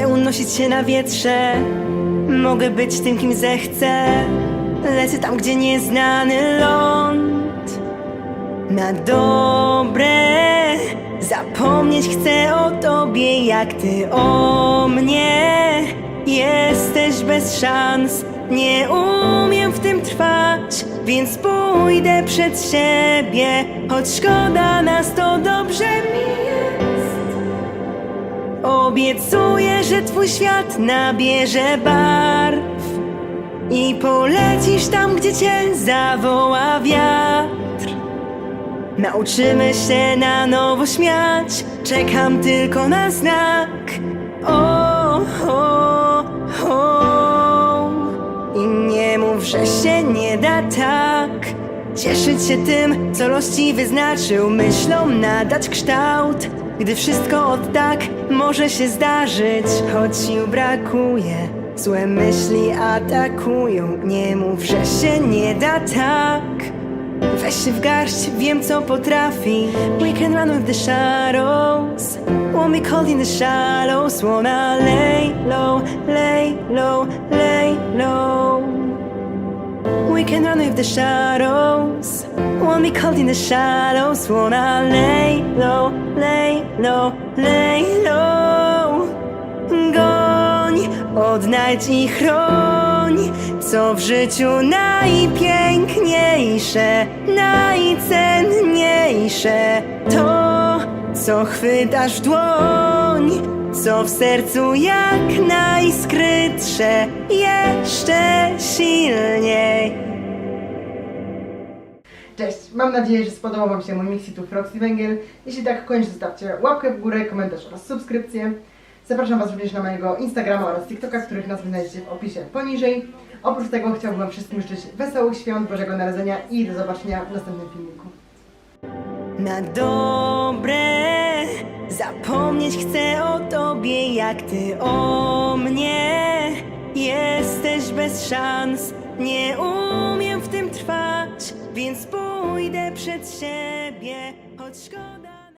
unosić się na wietrze. Mogę być tym, kim zechcę. Lecę tam, gdzie nieznany ląd. Na dobre Zapomnieć chcę o tobie, jak ty o mnie Jesteś bez szans. Nie umiem w tym trwać Więc pójdę przed siebie. Choć szkoda nas, to dobrze mi Obiecuję, że twój świat nabierze barw I polecisz tam, gdzie cię zawoła wiatr. Nauczymy się na nowo śmiać Czekam tylko na znak. O, o, o I nie mów, że się nie da tak Cieszyć się tym, co los ci wyznaczył Myślom nadać kształt. Gdy wszystko od tak może się zdarzyć Choć sił brakuje Złe myśli atakują. Nie mów, że się nie da tak. Weź się w garść, wiem co potrafi. We can run with the shadows. Won't be cold in the shallows. Wanna lay low, lay low, lay low We can run with the shadows. Won't be cold in the shallows Wanna lay low, lay low, lay low. Goń, odnajdź i chroń Co w życiu najpiękniejsze Najcenniejsze. To, co chwytasz w dłoń Co w sercu jak najskrytsze Jeszcze silniej Cześć, mam nadzieję, że spodobał Wam się mój Mixi Roxy Węgiel. Jeśli tak, koniecznie zostawcie łapkę w górę, komentarz oraz subskrypcję. Zapraszam Was również na mojego Instagrama oraz TikToka, których nazwy znajdziecie w opisie poniżej. Oprócz tego chciałbym Wam wszystkim życzyć wesołych świąt, Bożego Narodzenia i do zobaczenia w następnym filmiku. Na dobre Zapomnieć chcę o tobie jak ty o mnie Jesteś bez szans Nie umiem Więc pójdę przed siebie Choć szkoda